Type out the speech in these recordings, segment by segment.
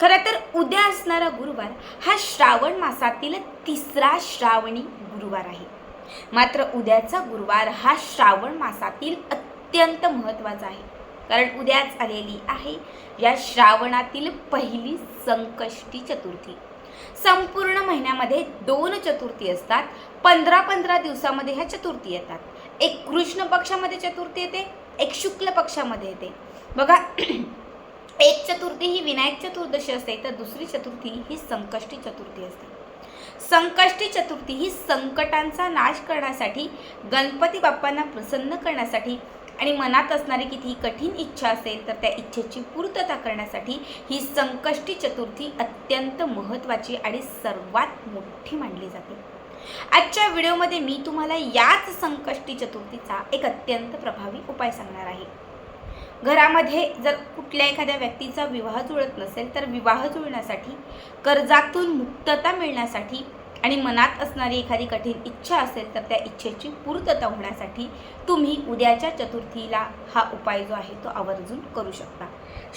खरं तर उद्या असणारा गुरुवार हा श्रावण मासातील तिसरा श्रावणी गुरुवार आहे. मात्र उद्याचा गुरुवार हा श्रावण मासातील अत्यंत महत्त्वाचा आहे. कारण उद्याच आलेली आहे या श्रावणातील पहिली संकष्टी चतुर्थी. संपूर्ण महिन्यामध्ये दोन चतुर्थी असतात. पंधरा पंधरा दिवसामध्ये ह्या चतुर्थी येतात. एक कृष्ण पक्षामध्ये चतुर्थी येते एक शुक्ल पक्षामध्ये येते. बघा एक चतुर्थी ही विनायक चतुर्दशी असते तर दुसरी चतुर्थी ही संकष्टी चतुर्थी असते. संकष्टी चतुर्थी ही संकटांचा नाश करण्यासाठी गणपती बाप्पांना प्रसन्न करण्यासाठी आणि मनात असणारी किती कठीण इच्छा असेल तर त्या इच्छेची पूर्तता करण्यासाठी ही संकष्टी चतुर्थी अत्यंत महत्त्वाची आणि सर्वात मोठी मानली जाते. आजच्या व्हिडिओमध्ये मी तुम्हाला याच संकष्टी चतुर्थीचा एक अत्यंत प्रभावी उपाय सांगणार आहे. घरामध्ये जर कुठल्या एखाद्या व्यक्तीचा विवाह जुळत नसेल तर विवाह जुळण्यासाठी कर्जातून मुक्तता मिळण्यासाठी आणि मनात असणारी एखादी कठीण इच्छा असेल तर त्या इच्छेची पूर्तता होण्यासाठी तुम्ही उद्याच्या चतुर्थीला हा उपाय जो आहे तो आवर्जून करू शकता.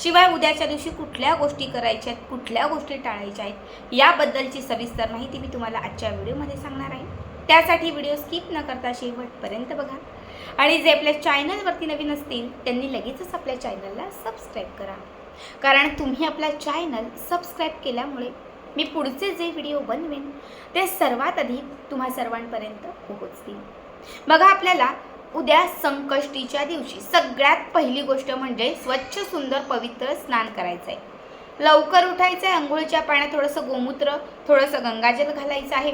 शिवाय उद्याच्या दिवशी कुठल्या गोष्टी करायच्या आहेत कुठल्या गोष्टी टाळायच्या आहेत याबद्दलची सविस्तर माहिती मी तुम्हाला आजच्या व्हिडिओमध्ये सांगणार आहे. त्यासाठी व्हिडिओ स्किप न करता शेवटपर्यंत बघा. आणि जे आपल्या चॅनलवरती नवीन असतील त्यांनी लगेचच आपल्या चॅनलला सबस्क्राईब करा. कारण तुम्ही आपला चॅनल सबस्क्राईब केल्यामुळे मी पुढचे जे व्हिडिओ बनवेन ते सर्वात आधी तुम्हा सर्वांपर्यंत पोहोचतील. बघा आपल्याला उद्या संकष्टीच्या दिवशी सगळ्यात पहिली गोष्ट म्हणजे स्वच्छ सुंदर पवित्र स्नान करायचं आहे लवकर उठायचं आहे आंघोळीच्या पाण्यात थोडंसं गोमूत्र थोडंसं गंगाजल घालायचं आहे.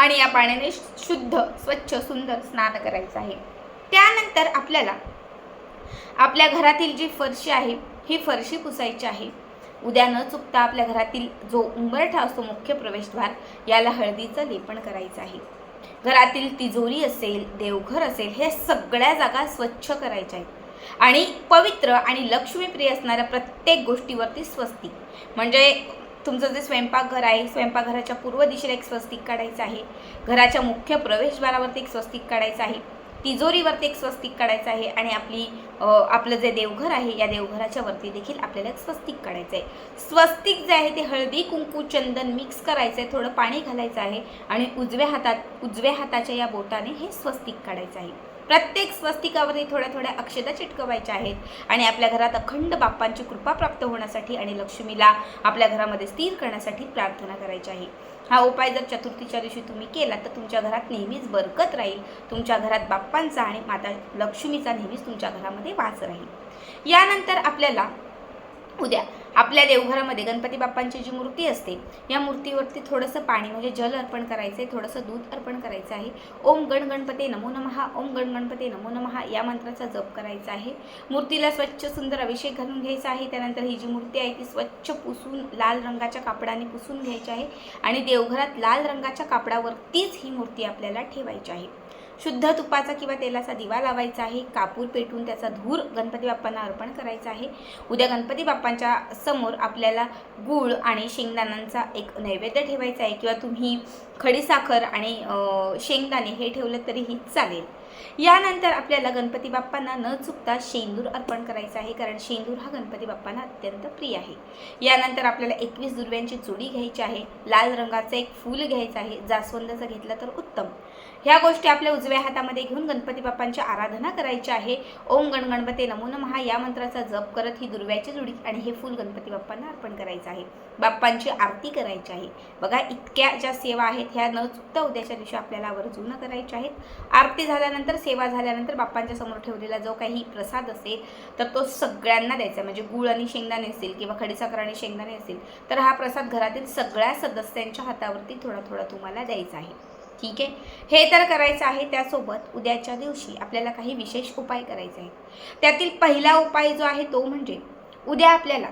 आणि या पाण्याने शुद्ध स्वच्छ सुंदर स्नान करायचं आहे. त्यानंतर आपल्याला आपल्या घरातील जी फरशी आहे ही फरशी पुसायची आहे. उद्या न चुकता आपल्या घरातील जो उंबरठा असतो मुख्य प्रवेशद्वार याला हळदीचं लेपन करायचं आहे. घरातील तिजोरी असेल देवघर असेल हे सगळ्या जागा स्वच्छ करायच्या आहेत. आणि पवित्र आणि लक्ष्मीप्रिय असणाऱ्या प्रत्येक गोष्टीवरती स्वस्ती. म्हणजे तुमचं जे स्वयंपाकघर आहे स्वयंपाकघराच्या पूर्व दिशेला एक स्वस्तिक काढायचं आहे. घराच्या मुख्य प्रवेशद्वारावरती एक स्वस्तिक काढायचं आहे. तिजोरीवरती एक स्वस्तिक काढायचं आहे आणि आपली आपलं जे देवघर आहे या देवघराच्या वरती देखील आपल्याला एक स्वस्तिक काढायचं आहे. स्वस्तिक जे आहे ते हळदी कुंकू चंदन मिक्स करायचं आहे थोडं पाणी घालायचं आहे आणि उजव्या हातात उजव्या हाताच्या या बोटाने हे स्वस्तिक काढायचं आहे. प्रत्येक स्वस्तिकावरती थोड्या थोड्या अक्षता चिटकवायच्या आहेत. आणि आपल्या घरात अखंड बाप्पांची कृपा प्राप्त होण्यासाठी आणि लक्ष्मीला आपल्या घरामध्ये स्थिर करण्यासाठी प्रार्थना करायची आहे. हा उपाय जर चतुर्थीच्या दिवशी तुम्ही केला तर तुमच्या घरात नेहमीच बरकत राहील. तुमच्या घरात बाप्पांचा आणि माता लक्ष्मीचा नेहमीच तुमच्या घरामध्ये वास राहील. यानंतर आपल्याला उद्या आपल्या देवघरामध्ये गणपती बाप्पांची जी मूर्ती असते या मूर्तीवरती थोडंसं पाणी म्हणजे जल अर्पण करायचं आहे थोडंसं दूध अर्पण करायचं आहे. ओम गण गणपते नमो नमहा ओम गण गणपते नमो नमहा या मंत्राचा जप करायचा आहे. मूर्तीला स्वच्छ सुंदर अभिषेक घालून घ्यायचा आहे. त्यानंतर ही जी मूर्ती आहे ती स्वच्छ पुसून लाल रंगाच्या कापडाने पुसून घ्यायची आहे. आणि देवघरात लाल रंगाच्या कापडावरतीच ही मूर्ती आपल्याला ठेवायची आहे. शुद्ध तुपाचा किंवा तेलाचा दिवा लावायचा आहे. कापूर पेटून त्याचा धूर गणपती बाप्पांना अर्पण करायचा आहे. उद्या गणपती बाप्पांच्या समोर आपल्याला गूळ आणि शेंगदाण्यांचा एक नैवेद्य ठेवायचा आहे. किंवा तुम्ही खडीसाखर आणि शेंगदाणे हे ठेवलं तरीही चालेल. यानंतर आपल्याला गणपती बाप्पांना न चुकता शेंदूर अर्पण करायचा आहे. कारण शेंदूर हा गणपती बाप्पांना अत्यंत प्रिय आहे. यानंतर आपल्याला एकवीस दुर्व्यांची चुडी घ्यायची आहे. लाल रंगाचं एक फूल घ्यायचं आहे. जास्वंदाचं घेतलं तर उत्तम. ह्या गोष्टी आपल्या उजव्या हातामध्ये घेऊन गणपती बाप्पांची आराधना करायची आहे. ओम गण गणपते नमो नमहा या मंत्राचा जप करत ही दुर्व्याची जुडी आणि हे फूल गणपती बाप्पांना अर्पण करायचं आहे. बाप्पांची आरती करायची आहे. बघा इतक्या ज्या सेवा आहेत ह्या न चुकता उद्याच्या दिवशी आपल्याला आवर्जून करायच्या आहेत. आरती झाल्यानंतर सेवा झाल्यानंतर बाप्पांच्या समोर ठेवलेला जो काही प्रसाद असेल तर तो सगळ्यांना द्यायचा म्हणजे गुळ आणि शेंगदाणे असेल किंवा खडीसाखर आणि शेंगदाणे असेल तर हा प्रसाद घरातील सगळ्या सदस्यांच्या हातावरती थोडा थोडा तुम्हाला द्यायचा आहे. ठीक आहे? हे तर करायचं आहे त्यासोबत उद्याच्या दिवशी आपल्याला काही विशेष उपाय करायचे आहेत. त्यातील पहिला उपाय जो आहे तो म्हणजे उद्या आपल्याला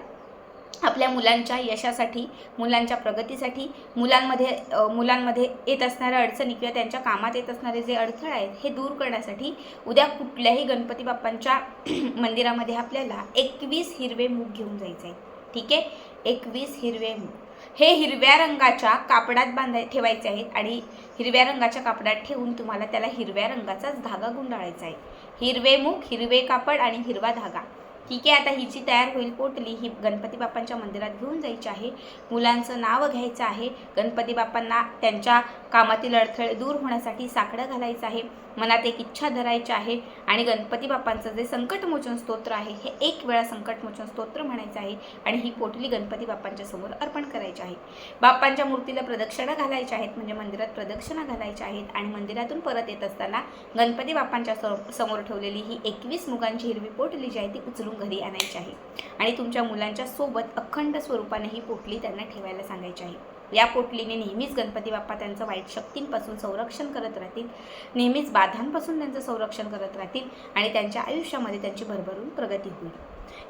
आपल्या मुलांच्या यशासाठी मुलांच्या प्रगतीसाठी मुलांमध्ये मुलांमध्ये येत असणाऱ्या अडचणी किंवा त्यांच्या कामात येत असणारे जे अडथळे आहेत हे दूर करण्यासाठी उद्या कुठल्याही गणपती बाप्पांच्या मंदिरामध्ये आपल्याला एकवीस हिरवे मूग घेऊन जायचं आहे ठीक आहे? एकवीस हिरवे मूग. हे हिरव्या रंगाच्या कापडात बांधाय ठेवायचे आहेत आणि हिरव्या रंगाच्या कापडात ठेवून तुम्हाला त्याला हिरव्या रंगाचाच धागा गुंडाळायचा आहे. हिरवे मूग हिरवे कापड आणि हिरवा धागा. ठीक आहे आता हिची तयार होईल पोटली. ही गणपती बाप्पांच्या मंदिरात घेऊन जायची आहे. मुलांचं नाव घ्यायचं आहे. गणपती बाप्पांना त्यांच्या कामातील अडथळे दूर होण्यासाठी साकडं घालायचं आहे. मनात एक इच्छा धरायची आहे आणि गणपती बाप्पांचं जे संकटमोचन स्तोत्र आहे हे एक वेळा संकटमोचन स्तोत्र म्हणायचं आहे आणि ही पोटली गणपती बाप्पांच्या समोर अर्पण करायची आहे. बाप्पांच्या मूर्तीला प्रदक्षिणा घालायच्या आहेत म्हणजे मंदिरात प्रदक्षिणा घालायच्या आहेत आणि मंदिरातून परत येत असताना गणपती बाप्पांच्या समोर ठेवलेली ही एकवीस मुगांची हिरवी पोटली जी आहे ती उचलून घरी आणायची आहे. आणि तुमच्या मुलांच्या सोबत अखंड स्वरूपाने ही पोटली त्यांना ठेवायला सांगायची आहे. या पोटलीने नेहमीच गणपती बाप्पा त्यांचं वाईट शक्तींपासून संरक्षण करत राहतील. नेहमीच बाधांपासून त्यांचं संरक्षण करत राहतील आणि त्यांच्या आयुष्यामध्ये त्यांची भरभरून प्रगती होईल.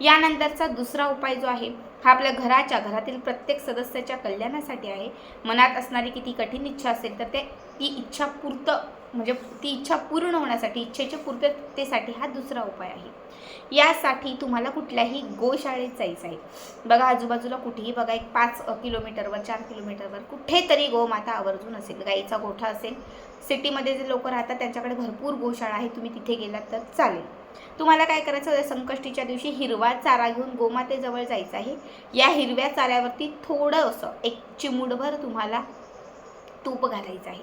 यानंतरचा दुसरा उपाय जो आहे हा आपल्या घराच्या घरातील प्रत्येक सदस्याच्या कल्याणासाठी आहे. मनात असणारी किती कठीण इच्छा असेल तर ते ती इच्छा पूर्त म्हणजे ती इच्छा पूर्ण होण्यासाठी इच्छेच्या पूर्ततेसाठी हा दुसरा उपाय आहे. यासाठी तुम्हाला कुठल्याही गोशाळेत जायचं आहे. बघा आजूबाजूला कुठेही बघा एक पाच किलोमीटरवर चार किलोमीटरवर कुठेतरी गोमाता आवर्जून असेल गाईचा गोठा असेल. सिटीमध्ये जे लोक राहतात त्यांच्याकडे भरपूर गोशाळा आहे तुम्ही तिथे गेलात तर चालेल. तुम्हाला काय करायचं होतं संकष्टीच्या दिवशी हिरवा चारा घेऊन गोमातेजवळ जायचं आहे. या हिरव्या चाऱ्यावरती थोडंसं एक चिमुडभर तुम्हाला तूप घालायचं आहे.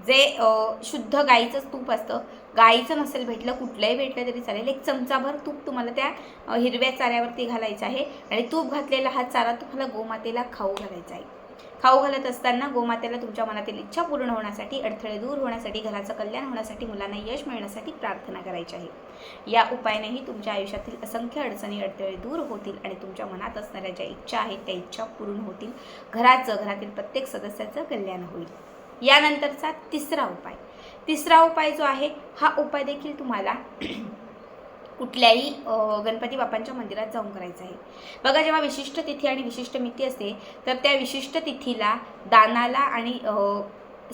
जे शुद्ध गाईचंच तूप असतं गाईचं नसेल भेटलं कुठलंही भेटलं तरी चालेल. एक चमचाभर तूप तुम्हाला त्या हिरव्या चाऱ्यावरती घालायचं आहे आणि तूप घातलेला हा चारा तुम्हाला गोमातेला खाऊ घालायचा आहे. खाऊ घालत असताना गोमातेला तुमच्या मनातील इच्छा पूर्ण होण्यासाठी अडथळे दूर होण्यासाठी घराचं कल्याण होण्यासाठी मुलांना यश मिळण्यासाठी प्रार्थना करायची आहे. या उपायानेही तुमच्या आयुष्यातील असंख्य अडचणी अडथळे दूर होतील आणि तुमच्या मनात असणाऱ्या ज्या इच्छा आहेत त्या इच्छा पूर्ण होतील. घराचं घरातील प्रत्येक सदस्याचं कल्याण होईल. यानंतरचा तिसरा उपाय. तिसरा उपाय जो आहे हा उपाय देखील तुम्हाला कुठल्याही गणपती बाप्पांच्या मंदिरात जाऊन करायचं आहे. बघा जेव्हा विशिष्ट तिथी आणि विशिष्ट मिती असते तर त्या विशिष्ट तिथीला दानाला आणि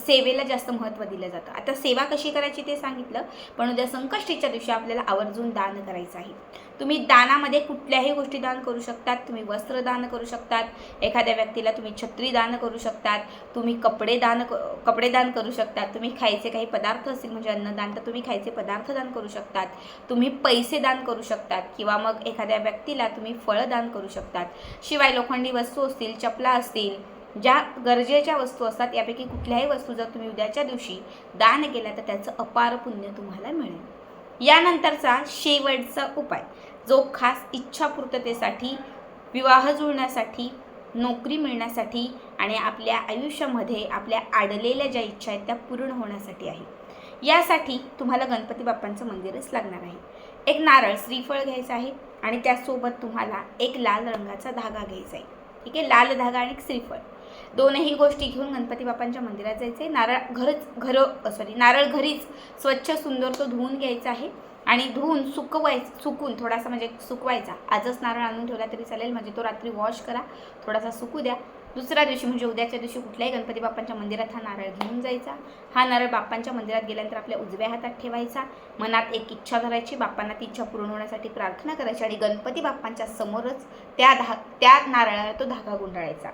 सेवेला जास्त महत्त्व दिलं जातं. आता सेवा कशी करायची ते सांगितलं पण उद्या संकष्टीच्या दिवशी आपल्याला आवर्जून दान करायचं आहे. तुम्ही दानामध्ये कुठल्याही गोष्टी दान करू शकतात. तुम्ही वस्त्र दान करू शकतात. एखाद्या व्यक्तीला तुम्ही छत्री दान करू शकतात. तुम्ही कपडे दान क- कपडे दान करू शकतात. तुम्ही खायचे काही पदार्थ असतील म्हणजे अन्नदान तर तुम्ही खायचे पदार्थ दान करू शकतात. तुम्ही पैसे दान करू शकतात. किंवा मग एखाद्या व्यक्तीला तुम्ही फळं दान करू शकतात. शिवाय लोखंडी वस्तू असतील चपला असतील ज्या गरजेच्या वस्तू असतात यापैकी कुठल्याही वस्तू जर तुम्ही उद्याच्या दिवशी दान केल्या तर त्याचं अपार पुण्य तुम्हाला मिळेल. यानंतरचा शेवटचा उपाय जो खास इच्छापूर्ततेसाठी विवाह जुळण्यासाठी नोकरी मिळण्यासाठी आणि आपल्या आयुष्यामध्ये आपल्या आडलेल्या ज्या इच्छा आहेत त्या पूर्ण होण्यासाठी आहे. यासाठी तुम्हाला गणपती बाप्पांचं मंदिरच लागणार आहे. एक नारळ श्रीफळ घ्यायचं आहे आणि त्यासोबत तुम्हाला एक लाल रंगाचा धागा घ्यायचा आहे. ठीक आहे? लाल धागा आणि श्रीफळ. दोनही गोष्टी घेऊन गणपती बाप्पांच्या मंदिरात जायचे नारळ घरच घरं सॉरी नारळ घरीच स्वच्छ सुंदर तो धुवून घ्यायचा आहे. आणि धुवून सुकवायचं सुकून थोडासा म्हणजे सुकवायचा. आजच नारळ आणून ठेवला तरी चालेल म्हणजे तो रात्री वॉश करा थोडासा सुकू द्या. दुसऱ्या दिवशी म्हणजे उद्याच्या दिवशी कुठल्याही गणपती बाप्पांच्या मंदिरात हा नारळ घेऊन जायचा. हा नारळ बाप्पांच्या मंदिरात गेल्यानंतर आपल्या उजव्या हातात ठेवायचा. मनात एक इच्छा धरायची बाप्पांना ती इच्छा पूर्ण होण्यासाठी प्रार्थना करायची आणि गणपती बाप्पांच्या समोरच त्या धा त्या नारळाला तो धागा गुंडाळायचा.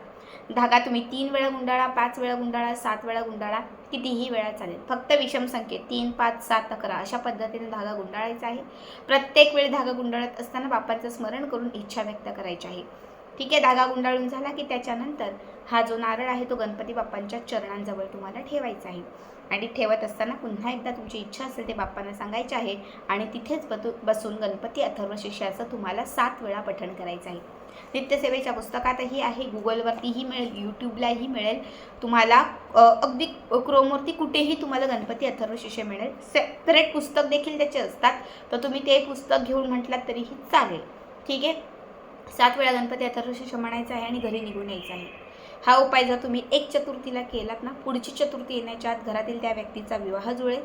धागा तुम्ही तीन वेळा गुंडाळा पाच वेळा गुंडाळा सात वेळा गुंडाळा कितीही वेळा चालेल. फक्त विषम संख्येत तीन पाच सात अकरा अशा पद्धतीने धागा गुंडाळायचा आहे. प्रत्येक वेळी धागा गुंडाळत असताना बाप्पाचं स्मरण करून इच्छा व्यक्त करायची आहे. ठीक आहे धागा गुंडाळून झाला की त्याच्यानंतर हा जो नारळ आहे तो गणपती बाप्पांच्या चरणांजवळ तुम्हाला ठेवायचा आहे. आणि ठेवत असताना पुन्हा एकदा तुमची इच्छा असेल ते बाप्पांना सांगायची आहे. आणि तिथेच बतू बसून गणपती अथर्व शिष्याचं तुम्हाला सात वेळा पठण करायचं आहे. नित्यसेवेच्या पुस्तकातही आहे गुगलवरतीही मिळेल यूट्यूबलाही मिळेल. तुम्हाला अगदी क्रोमवरती कुठेही तुम्हाला गणपती अथर्व शिष्य मिळेल. सेपरेट पुस्तक देखील त्याचे असतात. तर तुम्ही ते पुस्तक घेऊन म्हटलात तरीही चालेल. ठीक आहे? सात वेळा गणपती अथर्व शिष्य म्हणायचं आहे आणि घरी निघून यायचं आहे. हा उपाय जर तुम्ही एक चतुर्थीला केलात ना पुढची चतुर्थी येण्याच्या आत घरातील त्या व्यक्तीचा विवाह जुळेल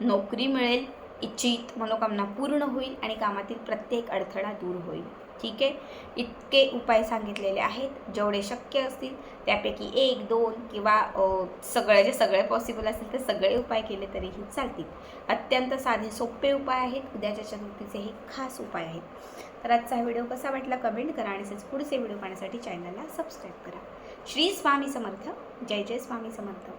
नोकरी मिळेल इच्छित मनोकामना पूर्ण होईल आणि कामातील प्रत्येक अडथळा दूर होईल. ठीक आहे? इतके उपाय सांगितलेले आहेत. जेवढे शक्य असतील त्यापैकी एक दोन किंवा अ, सगळ्याचे सगळे पॉसिबल असतील तर सगळे उपाय केले तरीही चालतील. अत्यंत साधे सोपे उपाय आहेत. उद्याच्या चतुर्थीचे हे खास उपाय आहेत. तर आजचा हा व्हिडिओ कसा वाटला कमेंट करा आणि तसेच पुढचे व्हिडिओ पाहण्यासाठी चॅनलला सबस्क्राईब करा. श्री स्वामी समर्थ. जय जय स्वामी समर्थ.